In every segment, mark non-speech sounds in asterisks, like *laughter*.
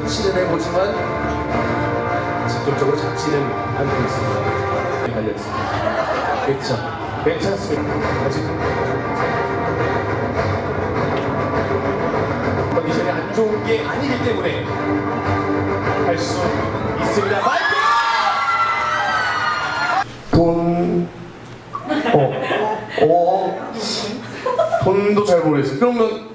터치는 해보지만 직접적으로 잡지는 않고 있습니다. 달려있습니다. 그렇죠. 괜찮습니다. 아직 컨디션이 안 좋은 게 아니기 때문에 할 수 있습니다. 마이크! 돈, 어, 어, 돈도 잘 모르겠어요. 그러면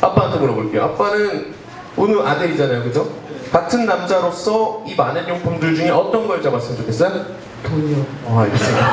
아빠한테 물어볼게요. 아빠는 오늘 아들이잖아요, 그죠? 같은 남자로서 이 많은 용품들 중에 어떤 걸 잡았으면 좋겠어요? 돈이요. 아, 알겠습니다.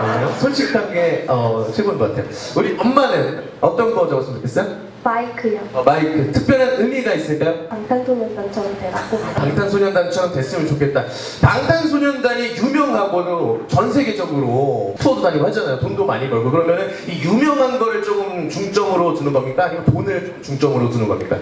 어, 솔직한 게 어, 최고인 것 같아요. 우리 엄마는 어떤 거 잡았으면 좋겠어요? 마이크요. 어, 마이크. 특별한 의미가 있을까요? 방탄소년단처럼 돼갖고 방탄소년단처럼 됐으면 좋겠다. 방탄소년단이 유명하고 전 세계적으로 투어도 다니고 하잖아요. 돈도 많이 벌고 그러면은 이 유명한 거를 조금 중점으로 두는 겁니까? 아니면 돈을 좀 중점으로 두는 겁니까?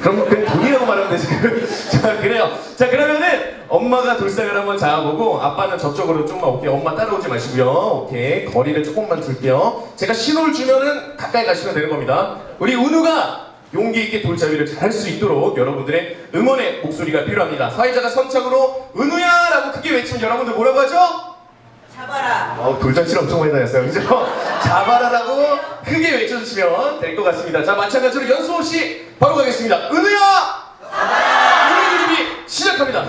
그럼 그냥 돈이라고 말하면 되지. *laughs* 자 그래요. 자 그러면은 엄마가 돌상을 한번 잡아보고 아빠는 저쪽으로 좀만 올게요. 엄마 따라오지 마시고요. 오케이 거리를 조금만 둘게요. 제가 신호를 주면은 가까이 가시면 되는 겁니다. 우리 은우가 용기 있게 돌잡이를 잘 할 수 있도록 여러분들의 응원의 목소리가 필요합니다. 사회자가 선창으로 은우야 라고 크게 외치면 여러분들 뭐라고 하죠? 잡아라. 어, 돌잔치를 엄청 많이 다녔어요. 그죠? *laughs* 잡아라라고 크게 외쳐주시면 될 것 같습니다. 자, 마찬가지로 연수호 씨 바로 가겠습니다. 은우야! 은우의 준비 시작합니다.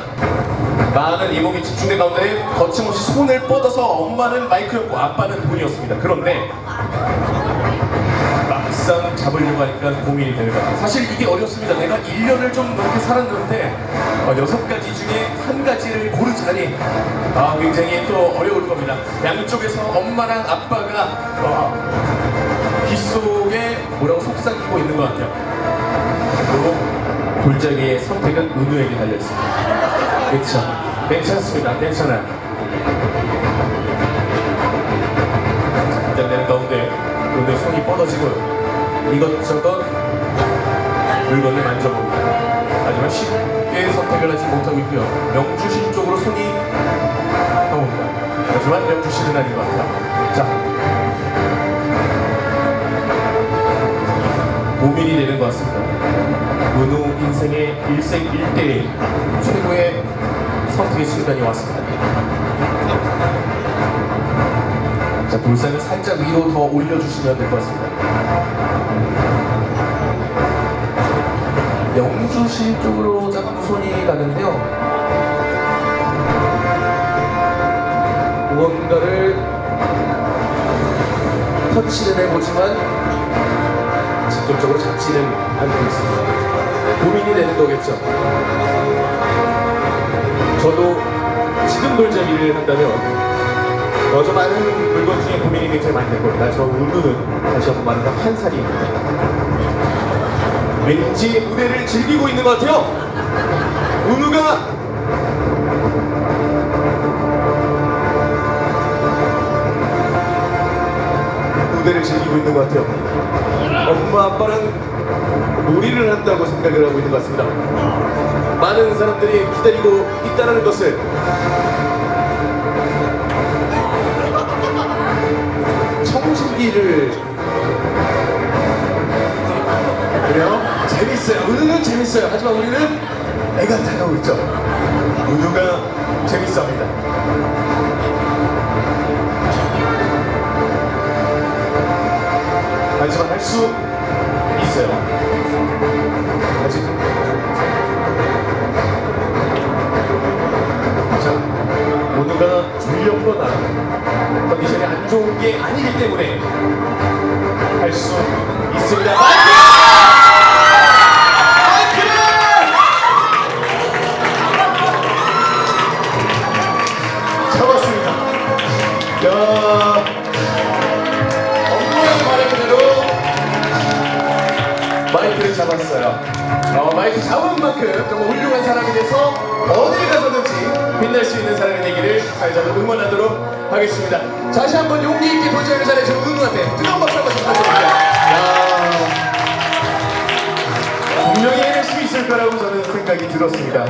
많은 이목이 집중된 가운데 거침없이 손을 뻗어서 엄마는 마이크였고 아빠는 돈이었습니다. 그런데 막상 잡으려고 하니까 고민이 되는 것 같아요. 사실 이게 어렵습니다. 내가 1년을 좀 넘게 살았는데 어, 여섯 가지 중에 한 가지를 고르자니 아, 굉장히 또 어려울 겁니다. 양쪽에서 엄마랑 아빠가 어, 귓속에 뭐라고 속삭이고 있는 것 같아요. 그리고 골짜기의 선택은 은우에게 달려있습니다. 그렇죠. 괜찮습니다. 괜찮아요. 자, 긴장되는 가운데 은우의 손이 뻗어지고 이것저것 물건을 만져봅니다. 하지만 쉽게 선택을 하지 못하고 있고요. 명주실 쪽으로 손이 가봅니다. 하지만 명주실은 아닌 것 같아요. 자, 고민이 되는 것 같습니다. 은우 인생의 일생 일대의 최고의 선택의 순간이 왔습니다. 자, 돌산을 살짝 위로 더 올려주시면 될 것 같습니다. 영주실 쪽으로 자꾸 손이 가는데요. 무언가를 터치는 해보지만 직접적으로 잡지는 않고 있습니다. 고민이 되는 거겠죠. 저도 지금 돌잡이를 한다면 어, 저 많은 물건 중에 고민이 굉장히 많이 될 겁니다. 저 은우는 다시 한번 말하면 한 살입니다. 왠지 무대를 즐기고 있는 것 같아요. 은우가 무대를 즐기고 있는 것 같아요. 엄마 아빠는 놀이를 한다고 생각을 하고 있는 것 같습니다. 많은 사람들이 기다리고 있다는 것을 재밌어요. 은우는 재밌어요. 하지만 우리는 애가 타고 있죠. 은우가 재밌어합니다. 하지만 할 수 있어요. 아직 자, 모두가 졸렸거나 컨디션이 안 좋은 게 아니기 때문에 할 수 있습니다. 잡았습니다. 야, 엄마의 바람대로 마이크를 잡았어요. 어, 마이크 잡은 만큼 정말 훌륭한 사람이 돼서 어딜 가서든지 빛날 수 있는 사람이 되기를 사회자도 응원하도록 하겠습니다. 다시 한번 용기 있게 도전을 잘해준 은우한테 뜨거운 박수 한번 부탁드립니다. 야, 분명히 해낼 수 있을 거라고 저는 생각이 들었습니다.